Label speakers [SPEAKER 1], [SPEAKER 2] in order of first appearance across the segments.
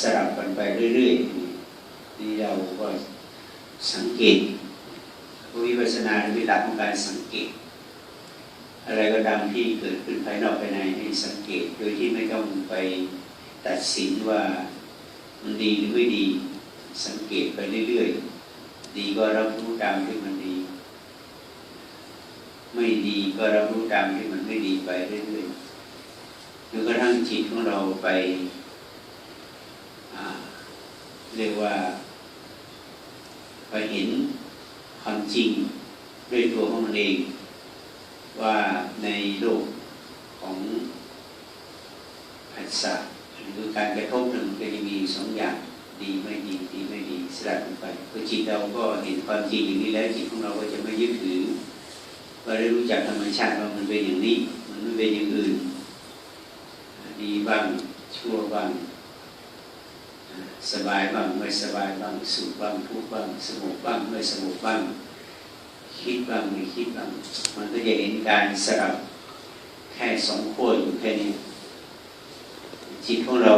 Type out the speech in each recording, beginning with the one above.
[SPEAKER 1] สระบันไปเรื่อยๆนี่เราก็สังเกตวิปัสสนาเป็นหลักของการสังเกต อะไรก็ตามที่เกิดขึ้นภายนอกภายในให้สังเกต โดยที่ไม่ต้องไปตัดสินว่ามันดีหรือไม่ดี สังเกตไปเรื่อยๆ ดีก็รับรู้ตามที่มันดี ไม่ดีก็รับรู้ตามที่มันไม่ดีไปเรื่อยๆจนกระทั่งจิตของเราไป เรียกว่าไปเห็นความจริงด้วยตัวของมันเอง ว่าในโลกของผัสสะหรือการกระทบหนั้นก็จะมีสองอย่างดีไม่ดีดีไม่ดีสลับกันไปพอจิตเราก็เห็นความจริงอย่างนี้แล้วจิตของเราก็จะไม่ยึดถือว่าได้รู้จักธรรมชาติว่ามันเป็นอย่างนี้ มันไม่เป็นอย่างอื่น ดีบ้างชั่วบ้าง สบายบ้างไม่สบายบ้างสุขบ้างทุกบ้างสงบบ้างไม่สงบบ้าง คิดบ้างไม่คิดบ้างมันก็จะเห็นการสลับแค่สองขั้วอยู่แค่นี้จิตของเรา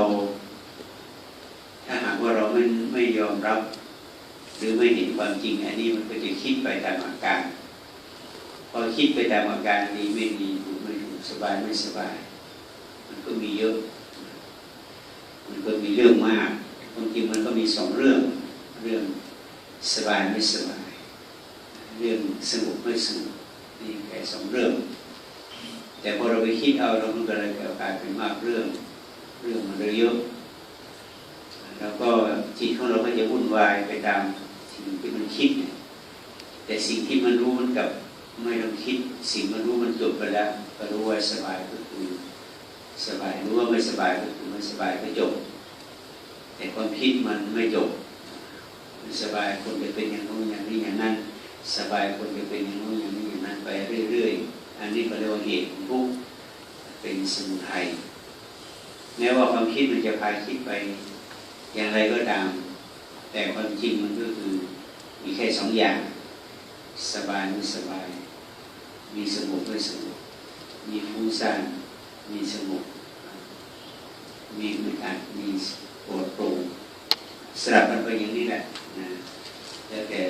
[SPEAKER 1] ถ้าหากว่าเราไม่ไม่ยอมรับ หรือไม่เห็นความจริงอันนี้มันก็จะคิดไปตามอาการ พอคิดไปตามอาการดีไม่ดีถูกไม่ถูกสบายไม่สบาย มันก็มีเยอะ มันก็มีเรื่องมาก ความจริงมันก็มีสองเรื่อง เรื่องสบายไม่สบาย เรื่องสงบไม่สงบนี่แค่สองเรื่อง แต่พอเราไปคิดเอาเรามันก็เลยกลายเป็นมากเรื่อง เรื่องมันเลยเยอะ แล้วก็จิตของเราก็จะวุ่นวายไปตามสิ่งที่มันคิด แต่สิ่งที่มันรู้มันกับไม่ต้องคิด สิ่งมันรู้มันจบไปแล้วก็รู้ว่าสบายก็คือสบายรู้ว่าไม่สบายก็คือไม่สบายก็จบ แต่ความคิดมันไม่จบมันสบายคนจะเป็นอย่างนู้นอย่างนี้อย่างนั้น สบายคนจะเป็นอย่างนู้นอย่างนี้อย่างนั้นไปเรื่อยๆ อันนี้ก็เรียกว่าเหตุทุกข์เป็นสมุทัยแม้ว่าความคิดมันจะพาคิดไป อย่างไรก็ตาม แต่ความจริงมันก็คือมีแค่สองอย่าง สบายไม่สบาย มีสงบไม่สงบมีฟุ้งซ่านมีสงบมีอึดอัดมี ปวดปร่งสลับกันไปอย่างนี้แหละนะแล้วแต่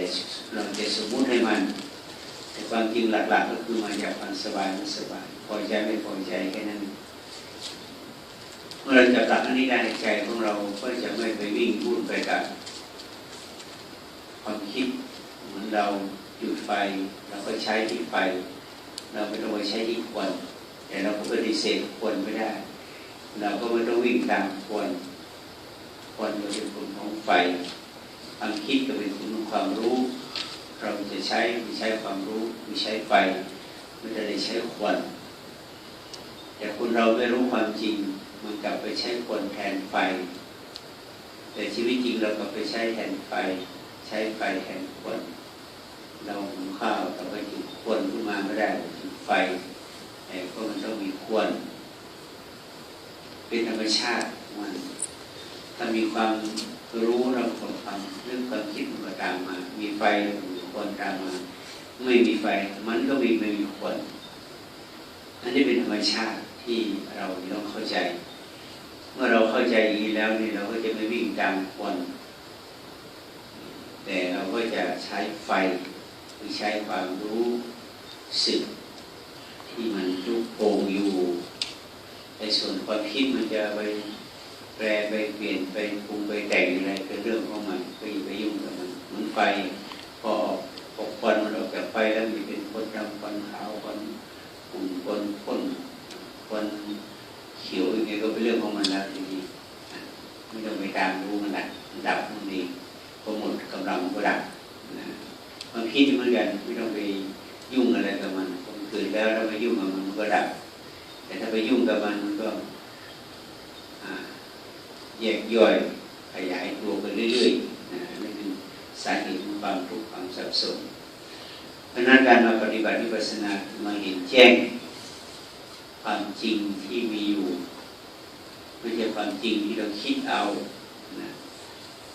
[SPEAKER 1] เราจะสมมุติให้มัน แต่ความจริงหลัก ๆ ก็คือมาจากความสบายไม่สบายพอใจไม่พอใจแค่นั้นเมื่อเราจับหลักอันนี้ได้ใจของเราก็จะไม่ไปวิ่งวุ่นไปกับความคิดเหมือนเราจุดไฟเราก็ใช้ที่ไฟ เราไม่ต้องไปใช้ที่ควันแต่เราก็ปฏิเสธควันไม่ได้ เราก็ไม่ต้องวิ่งตามควัน ควันก็เป็นผลของไฟความคิดก็เป็นผลของความรู้ เราจะใช้ไม่ใช้ความรู้ไม่ใช้ไฟไม่ได้ใช้ควันแต่คนเราไม่รู้ความจริงมันกลับไปใช้ควันแทนไฟ แต่ชีวิตจริงเรากลับไปใช้แทนไฟ ใช้ไฟแทนควันเราหุงข้าวแต่ไปจุดควันขึ้นมาไม่ได้จุดไฟแต่ก็มันต้องมีควันเป็นธรรมชาติมัน ถ้ามีความรู้เราก็ความเรื่องความคิดมันตามมา มีไฟมีควันตามมา ไม่มีไฟมันก็มีไม่มีควันอันนี้เป็นธรรมชาติที่เราต้องเข้าใจ เมื่อเราเข้าใจอย่างนี้แล้วนี่เราก็จะไม่วิ่งตามควันแต่เราก็จะใช้ไฟหรือใช้ความรู้สึกที่มันทุกโป่งอยู่ในส่วนความคิดมันจะไป แปรไปเปลี่ยนไปปรุงไปแต่งอะไรเป็นเรื่องของมันก็อย่าไปยุ่งกับมันเหมือนไฟพอออกออกควันมันออกจากไฟแล้วมีเป็นควันดำควันขาวควันขุ่นควันข้นควันเขียวอย่างเงี้ยก็เป็นเรื่องของมันแล้วทีนี้ไม่ต้องไปตามรู้มันละมันดับมันดีพอหมดกำลังมันก็ดับนะความคิดเหมือนกันไม่ต้องไปยุ่งอะไรกับมันมันเกิดแล้วถ้าไปยุ่งกับมันมันก็ดับ แต่ถ้าไปยุ่งกับมันมันก็ ยกย่อยขยายตัวไปเรื่อยๆนะนั่นคือสาเหตุของความทุกข์ความสับสนเพราะฉะนั้นการมาปฏิบัติวิปัสสนาคือมาเห็นแจ้ง ความจริงที่มีอยู่ไม่ใช่ความจริงที่เราคิดเอานะ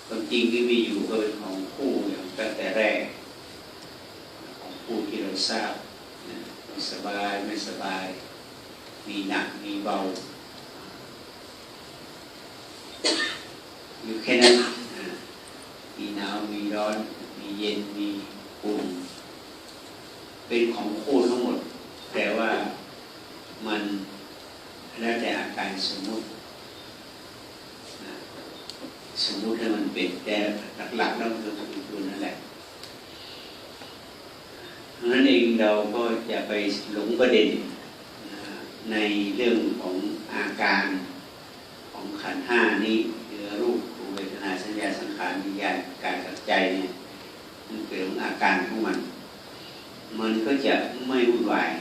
[SPEAKER 1] ความจริงที่มีอยู่ก็เป็นของคู่อย่างตั้งแต่แรก ของคู่ที่เราทราบนะสบายไม่สบาย มีหนักมีเบา อยู่แค่นั้นมีหนาวมีร้อน มีเย็นมีอุ่นเป็นของคู่ทั้งหมด แต่ว่ามันแล้วแต่อาการสมมุติสมมุติให้มันเป็นแต่หลักๆแล้วคือมันคือนั่นแหละเพราะนั้นเองเราก็จะไปหลงประเด็นในเรื่องของอาการ ของขันห้านี้คือรูปรูเวทนาสัญญาสังขารวิญญาณกายกับใจเนี่ยมันเป็นอาการของมัน มันก็จะไม่วุ่นวาย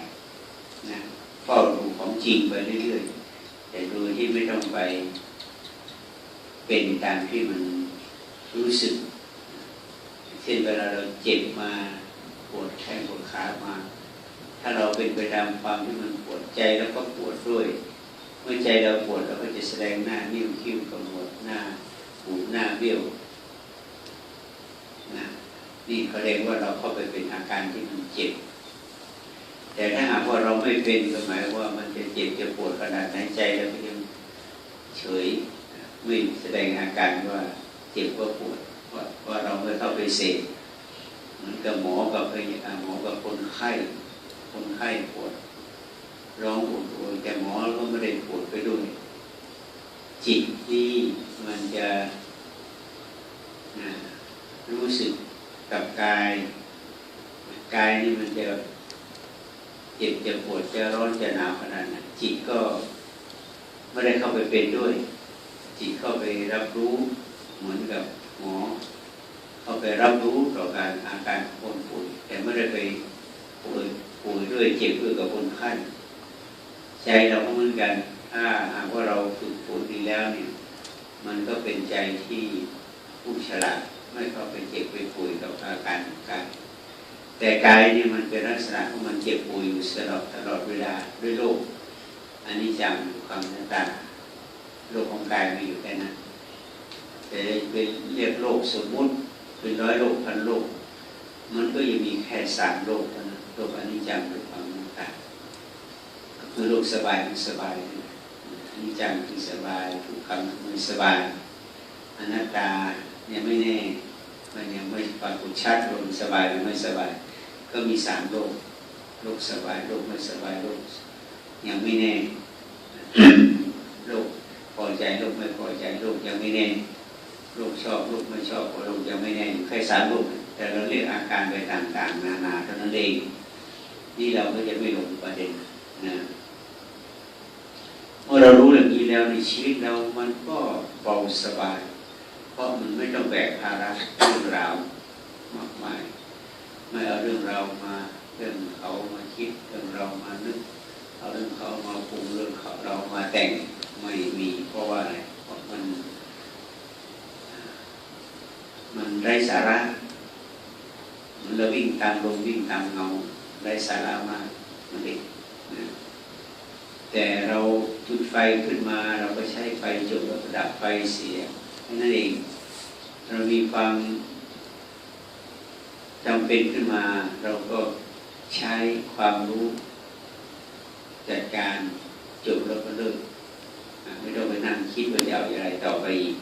[SPEAKER 1] นะเฝ้าดูของจริงไปเรื่อยๆ แต่โดยที่ไม่ต้องไปเป็นตามที่มันรู้สึก เช่นเวลาเราเจ็บมาปวดแข้งปวดขามา ถ้าเราเป็นไปตามความที่มันปวดใจแล้วก็ปวดด้วย มื่อใจเราปวดเราก็จะแสดงหน้านิ้วคิ้วกำหนดหน้าหูหน้าเบี้ยวนะนี่เขาเรียกว่าเราเข้าไปเป็นอาการที่มันเจ็บ แต่ถ้าหากว่าเราไม่เป็นก็หมายว่ามันจะเจ็บจะปวดขนาดไหนใจเราก็ยังเฉยไม่แสดงอาการว่าเจ็บว่าปวดเพราะว่าเราไม่เข้าไปเสพเหมือนกับหมอกับพยาหมอกับคนไข้ คนไข้ปวดร้องปวดแต่หมอก็ไม่ได้ปวด จิตนี่มันจะนะรู้สึกกับกายกายนี่มันจะเจ็บจะปวดจะร้อนจะหนาวขนาดนั้นจิตก็ไม่ได้เข้าไปเป็นด้วย จิตเข้าไปรับรู้เหมือนกับหมอ เข้าไปรับรู้ต่อการอาการคนป่วยแต่ไม่ได้ไปป่วยป่วยด้วยเจ็บด้วยกับคนไข้ใจเราก็เหมือนกัน ถ้าหากว่าเราฝึกฝนดีแล้วเนี่ย มันก็เป็นใจที่ผู้ฉลาดไม่เข้าไปเจ็บไปป่วยกับอาการของกายแต่กายเนี่ยมันเป็นลักษณะของมันเจ็บป่วยอยู่ตลอดตลอดเวลาด้วยโรคอันนี้จังความหน้าตาโรคของกายมีอยู่แค่นั้นแต่เป็นเรียกโรคสมมุติเป็นร้อยโรคพันโรคมันก็ยังมีแค่สามโรคเท่านั้นโรคอนิจจังโรคความหน้าตาก็คือโรคสบายคือสบายนะ จังคือสบายทุกคำไม่สบายอนัตตายังไม่แน่มันยังไม่ปรากฏชัดลมสบายหรือไม่สบาย ก็มีสามโรคโรคสบายโรคไม่สบายโรคยังไม่แน่โรคพอใจโรคไม่พอใจโรคยังไม่แน่โรคชอบโรคไม่ชอบโรคยังไม่แน่แค่สามโรคแต่เราเรียกอาการไปต่างๆ นานาเท่านั้นเองนี่เราก็จะไม่ลงประเด็นนะ อเรารู้อย่างนี้แล้วในชีวิตเรามันก็เบาสบาย เพราะมันไม่ต้องแบกภาระเรื่องราวมากมาย ไม่เอาเรื่องเรามาเรื่องเขามาคิดเรื่องเรามานึกเอาเรื่องเขามาปรุงเรื่องเขาเรามาแต่งไม่มีเพราะว่าอะไรเพราะมัน มันไร้สาระมันเราวิ่งตามลมวิ่งตามเงาไร้สาระมากมันเด็กนะ แต่เราจุดไฟขึ้นมาเราก็ใช้ไฟจุดแล้วดับไฟเสียแค่นั้นเอง เรามีความจำเป็นขึ้นมา เราก็ใช้ความรู้จัดการจบแล้วก็เลิกไม่ต้องไปนั่งคิดว่าจะเอาอะไรต่อไปอีก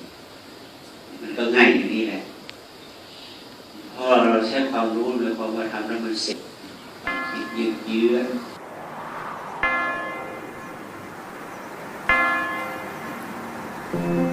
[SPEAKER 1] มันก็ง่ายอย่างนี้แหละเพราะเราใช้ความรู้ในความว่าทำแล้วมันเสร็จคิดยืดเยื้อ
[SPEAKER 2] 嗯。